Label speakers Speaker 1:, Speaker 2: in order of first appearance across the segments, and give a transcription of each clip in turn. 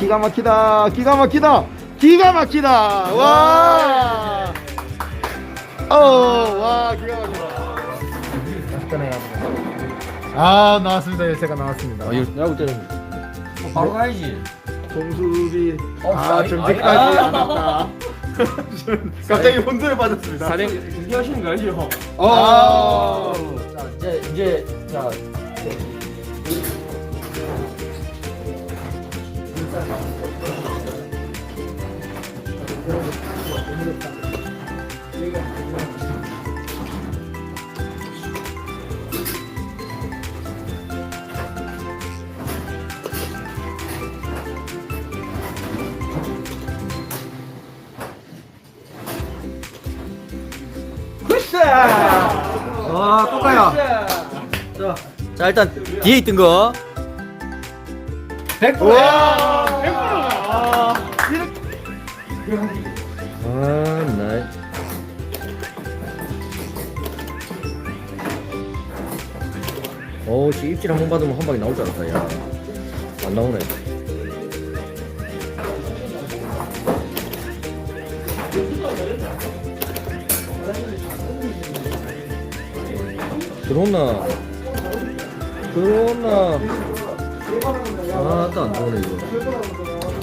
Speaker 1: 기가 막히다. 기가 막히다. 기가 막히다. 와. 어와 기가 막히다. 아 나왔습니다. 열쇠가 나왔습니다.
Speaker 2: 아, 이거 야구 때는. 바로 가야지.
Speaker 1: 정수비.
Speaker 2: 어,
Speaker 1: 아
Speaker 2: 아니, 아니,
Speaker 1: 안 났다 갑자기 혼돈을 받았습니다.
Speaker 2: 사령 준비하시는 거 알죠?
Speaker 1: 아.
Speaker 2: 자, 이제 이제 자.
Speaker 1: 아,
Speaker 2: 자 일단 뒤에 있던 거.
Speaker 1: 와,
Speaker 2: 아, 나. 어우, 씨 입질 한 번 받으면 한 방에 나올 줄 알았다, 야. 안 나오네. 들어온나? 들어온나? 아, 또안 들어오네, 이거.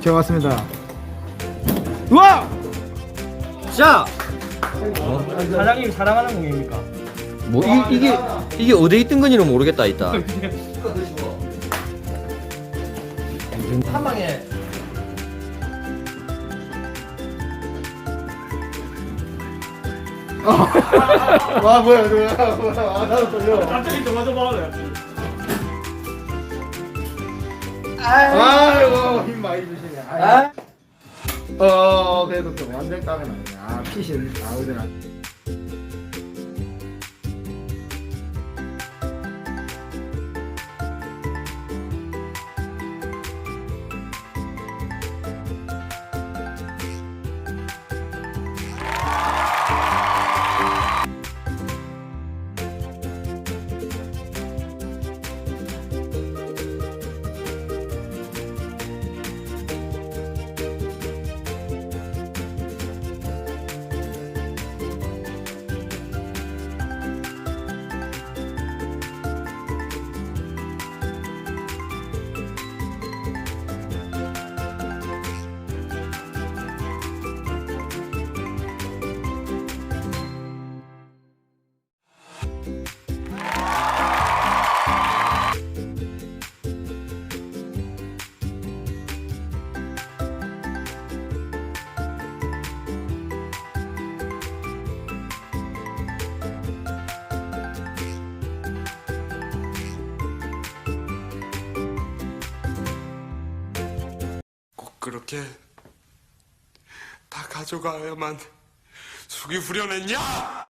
Speaker 1: 제가 왔습니다. 우와!
Speaker 2: 자!
Speaker 3: 사장님 사랑하는 공입니까?
Speaker 2: 뭐, 이, 이게, 이게 어디에 있던 건지는 모르겠다, 이따. 한 방에.
Speaker 1: 와, 뭐야, 뭐야, 뭐야. 아, 나도 떨려.
Speaker 3: 갑자기 도와줘 봐요.
Speaker 1: 아이고, 힘 많이 주시네. 아? 어, 그래도 좀 완전 까면 안 돼. 아, 핏이 나오더라.
Speaker 4: 그렇게 다 가져가야만 속이 후련했냐?